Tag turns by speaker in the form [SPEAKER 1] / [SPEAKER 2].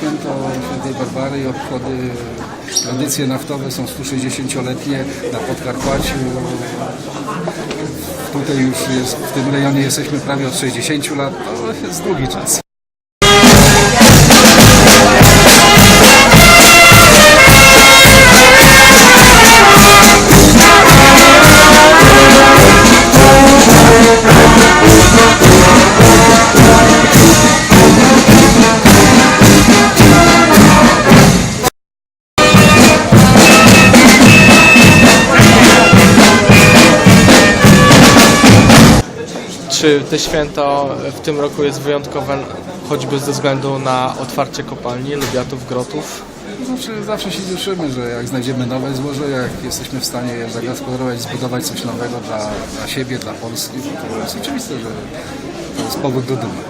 [SPEAKER 1] święto świętej Barbary i obchody, tradycje naftowe są 160-letnie na Podkarpaciu. Tutaj już jest, w tym rejonie jesteśmy prawie od 60 lat, to jest długi czas.
[SPEAKER 2] Czy te święto w tym roku jest wyjątkowe choćby ze względu na otwarcie kopalni, lubiatów, grotów?
[SPEAKER 1] Zawsze, zawsze się cieszymy, że jak znajdziemy nowe złoże, jak jesteśmy w stanie je zagospodarować, zbudować coś nowego dla, dla siebie, dla Polski, to jest oczywiste, że to jest powód do dumy.